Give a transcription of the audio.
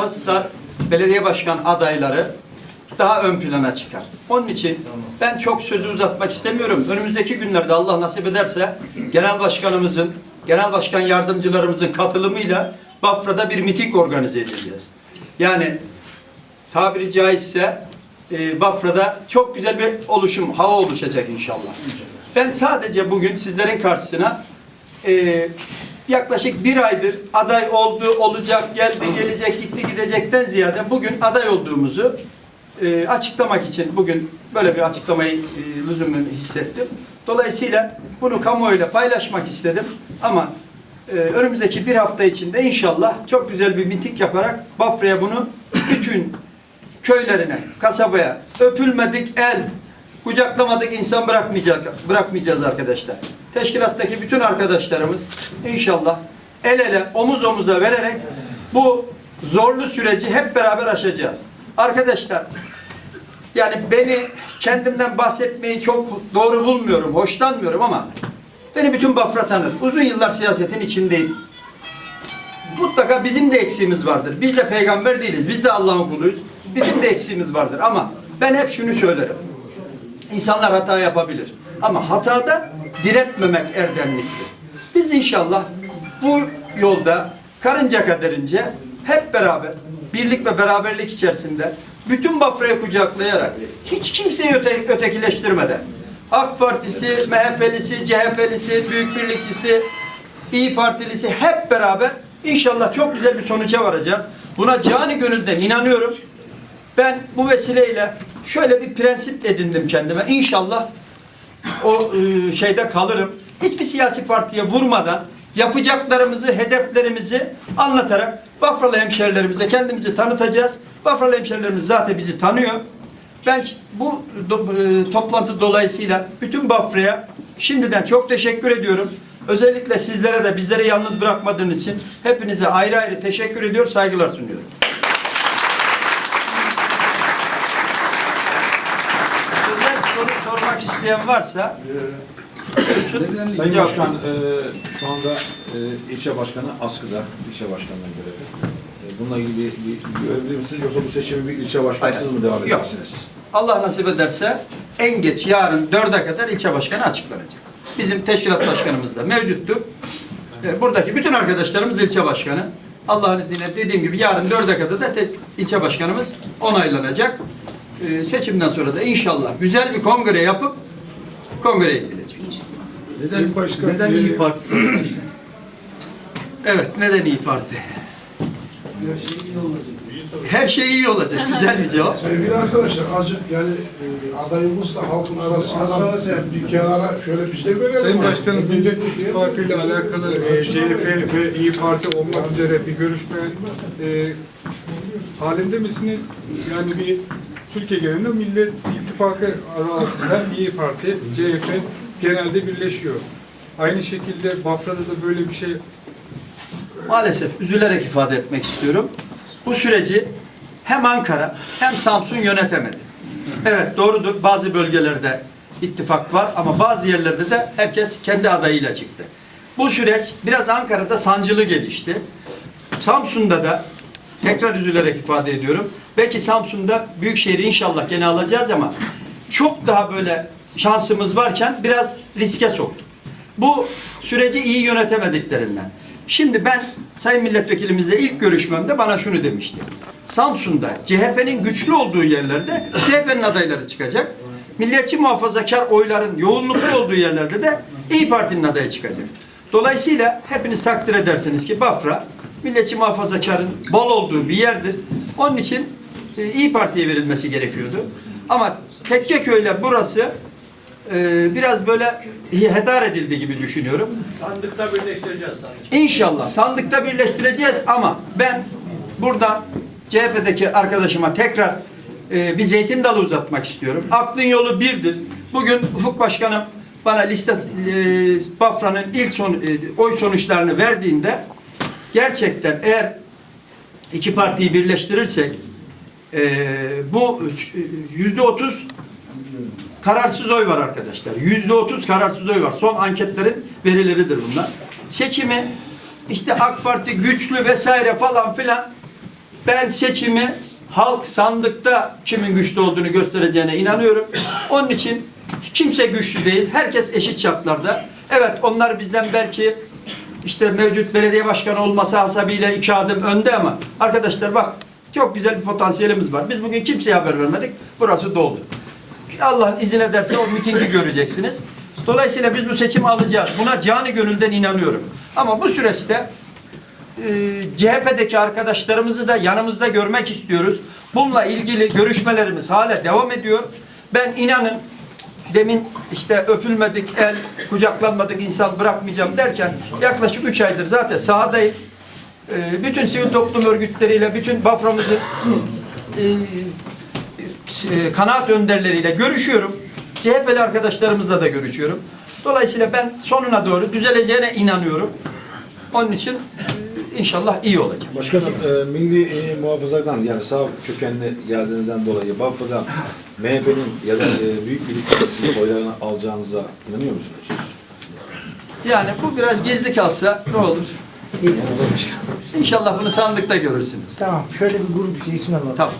şahıslar, belediye başkan adayları daha ön plana çıkar. Onun için ben çok sözü uzatmak istemiyorum. Önümüzdeki günlerde Allah nasip ederse genel başkanımızın, genel başkan yardımcılarımızın katılımıyla Bafra'da bir miting organize edeceğiz. Yani tabiri caizse e, Bafra'da çok güzel bir oluşum, hava oluşacak inşallah. Ben sadece bugün sizlerin karşısına e, yaklaşık bir aydır aday oldu, olacak, geldi, gelecek, gitti, gidecekten ziyade bugün aday olduğumuzu e, açıklamak için bugün böyle bir açıklamayı e, lüzumunu hissettim. Dolayısıyla bunu kamuoyuyla paylaşmak istedim ama e, önümüzdeki bir hafta içinde inşallah çok güzel bir miting yaparak Bafra'ya bunu bütün köylerine, kasabaya öpülmedik el, kucaklamadık insan bırakmayacak, bırakmayacağız arkadaşlar. Teşkilattaki bütün arkadaşlarımız inşallah el ele, omuz omuza vererek bu zorlu süreci hep beraber aşacağız. Arkadaşlar yani beni kendimden bahsetmeyi çok doğru bulmuyorum, hoşlanmıyorum ama beni bütün Bafra tanır. Uzun yıllar siyasetin içindeyim. Mutlaka bizim de eksiğimiz vardır. Biz de peygamber değiliz. Biz de Allah'ın kuluyuz. Bizim de eksiğimiz vardır ama ben hep şunu söylerim. İnsanlar hata yapabilir. Ama hatada diretmemek erdemliktir. Biz inşallah bu yolda karınca kaderince hep beraber birlik ve beraberlik içerisinde bütün Bafra'yı kucaklayarak hiç kimseyi öte, ötekileştirmeden AK Partisi, MHP'lisi, CHP'lisi, Büyük Birlikçisi, İyi Partilisi hep beraber inşallah çok güzel bir sonuca varacağız. Buna cani gönülden inanıyorum. Ben bu vesileyle şöyle bir prensip edindim kendime. İnşallah o e, şeyde kalırım. Hiçbir siyasi partiye vurmadan yapacaklarımızı, hedeflerimizi anlatarak Bafralı hemşerilerimize kendimizi tanıtacağız. Bafralı hemşerilerimiz zaten bizi tanıyor. Ben bu e, toplantı dolayısıyla bütün Bafra'ya şimdiden çok teşekkür ediyorum. Özellikle sizlere de bizleri yalnız bırakmadığınız için hepinize ayrı ayrı teşekkür ediyor, saygılar sunuyorum. İsteyen varsa Sayın Cevap- Başkan, e, şu anda e, ilçe başkanı askıda, ilçe başkanlığı görevi. E, bununla ilgili bir görevli misiniz yoksa bu seçimi bir ilçe başkansız mı devam Yok. edeceksiniz? Allah nasip ederse en geç yarın dörde kadar ilçe başkanı açıklanacak. Bizim teşkilat başkanımız da mevcuttu. E, Buradaki bütün arkadaşlarımız ilçe başkanı. Allah'ın izniyle dediğim gibi yarın dörde kadar da te- ilçe başkanımız onaylanacak. E, Seçimden sonra da inşallah güzel bir kongre yapıp kongreye gidilecek. Neden başkan? Neden İyi Partisi? Evet, neden İyi Parti? Her şey iyi olacak. Güzel bir cevap. Sevgili arkadaşlar, azıcık yani e, adayımızla halkın arasında bir kenara şöyle biz de görelim. Sayın Başkanım, millet Millet. İttifakı ile alakalı e, CHP ve İyi Parti olmak üzere bir görüşme e, halinde misiniz? Yani bir Türkiye genelinde Millet İttifakı adı altında İyi Parti, CHP genelde birleşiyor. Aynı şekilde Bafra'da da böyle bir şey Maalesef üzülerek ifade etmek istiyorum. Bu süreci hem Ankara hem Samsun yönetemedi. Evet doğrudur bazı bölgelerde ittifak var ama bazı yerlerde de herkes kendi adayıyla çıktı. Bu süreç biraz Ankara'da sancılı gelişti. Samsun'da da tekrar üzülerek ifade ediyorum. Belki Samsun'da Büyükşehir'i inşallah gene alacağız ama çok daha böyle şansımız varken biraz riske soktuk. Bu süreci iyi yönetemediklerinden. Şimdi ben Sayın Milletvekilimizle ilk görüşmemde bana şunu demişti. Samsun'da CHP'nin güçlü olduğu yerlerde CHP'nin adayları çıkacak. Milliyetçi muhafazakar oyların yoğunluklu olduğu yerlerde de İyi Parti'nin adayı çıkacak. Dolayısıyla hepiniz takdir edersiniz ki Bafra milliyetçi muhafazakarın bol olduğu bir yerdir. Onun için e, İyi Parti'ye verilmesi gerekiyordu. Ama Tekkeköy'le burası e, biraz böyle hedar edildi gibi düşünüyorum. Sandıkta birleştireceğiz sanki. İnşallah sandıkta birleştireceğiz ama ben buradan CHP'deki arkadaşıma tekrar e, bir zeytin dalı uzatmak istiyorum. Aklın yolu birdir. Bugün Ufuk Başkanım bana liste e, Bafra'nın ilk son, e, oy sonuçlarını verdiğinde gerçekten eğer iki partiyi birleştirirsek e, bu yüzde otuz kararsız oy var arkadaşlar. Yüzde otuz kararsız oy var. Son anketlerin verileridir bunlar. Seçimi işte AK Parti güçlü vesaire falan filan Ben seçimi halk sandıkta kimin güçlü olduğunu göstereceğine inanıyorum. Onun için kimse güçlü değil. Herkes eşit şartlarda. Evet onlar bizden belki işte mevcut belediye başkanı olması hasabiyle iki adım önde ama arkadaşlar bak çok güzel bir potansiyelimiz var. Biz bugün kimseye haber vermedik. Burası doldu. Allah izin ederse o mitingi göreceksiniz. Dolayısıyla biz bu seçimi alacağız. Buna cani gönülden inanıyorum. Ama bu süreçte e, CHP'deki arkadaşlarımızı da yanımızda görmek istiyoruz. Bununla ilgili görüşmelerimiz hala devam ediyor. Ben inanın demin işte öpülmedik el, kucaklanmadık insan bırakmayacağım derken yaklaşık üç aydır zaten sahadayım. E, bütün sivil toplum örgütleriyle, bütün Bafra'mızın e, e, kanaat önderleriyle görüşüyorum. CHP'li arkadaşlarımızla da görüşüyorum. Dolayısıyla ben sonuna doğru düzeleceğine inanıyorum. Onun için inşallah iyi olacak. Başkanım, e, milli e, muhafazadan yani sağ kökenli geldiğinden dolayı Bafra'da MHP'nin ya da e, Büyük Birlik Partisi'nin oylarını alacağınıza inanıyor musunuz? Yani bu biraz gizli kalsa ne olur? İnşallah bunu sandıkta görürsünüz. Tamam, şöyle bir grup şeysini alalım. Tamam.